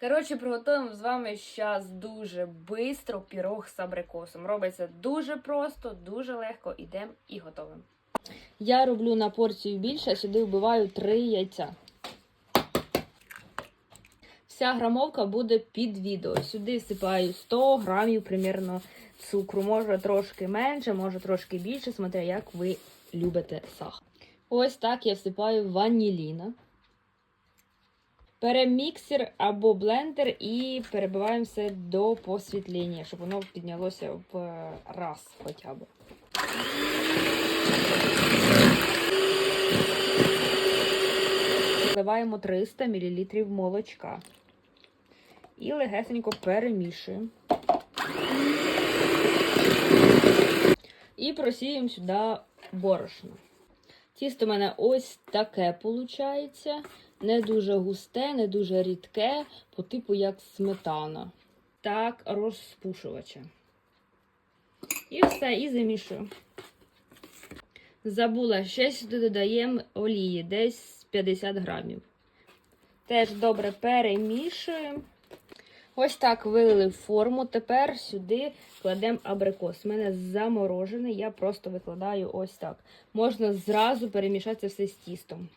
Коротше, приготуємо з вами зараз дуже швидко пірог з абрикосом. Робиться дуже просто, дуже легко. Ідемо і готовимо. Я роблю на порцію більше, сюди вбиваю 3 яйця. Вся грамовка буде під відео. Сюди всипаю 100 грамів примірно цукру. Може трошки менше, може трошки більше, смотря як ви любите сахар. Ось так я всипаю ваніліна. Беремо або блендер і перебиваємо все до посвітління, щоб воно піднялося в раз хоча б. Вливаємо 300 мл молочка і легесенько перемішуємо. І просіємо сюди борошно. Тісто у мене ось таке виходить. Не дуже густе, не дуже рідке, по типу як сметана. Так, розпушувача. І все, і замішую. Забула, ще сюди додаємо олії, десь 50 грамів. Теж добре перемішуємо. Ось так вилили форму. Тепер сюди кладемо абрикос. У мене заморожений, я просто викладаю ось так. Можна зразу перемішати все з тістом.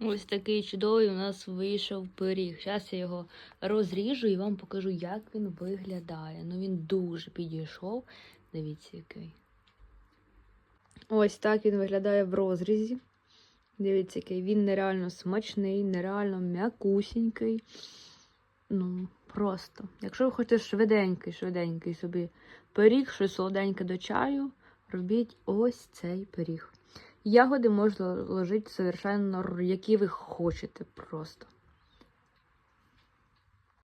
Ось такий чудовий у нас вийшов пиріг. Зараз я його розріжу і вам покажу, як він виглядає. Ну він дуже підійшов. Дивіться, який. Ось так він виглядає в розрізі. Дивіться, який він нереально смачний, нереально м'якусінький. Ну, просто. Якщо ви хочете швиденький, швиденький собі пиріг, щось солоденьке до чаю, робіть ось цей пиріг. Ягоди можна ложити совершенно, які ви хочете просто.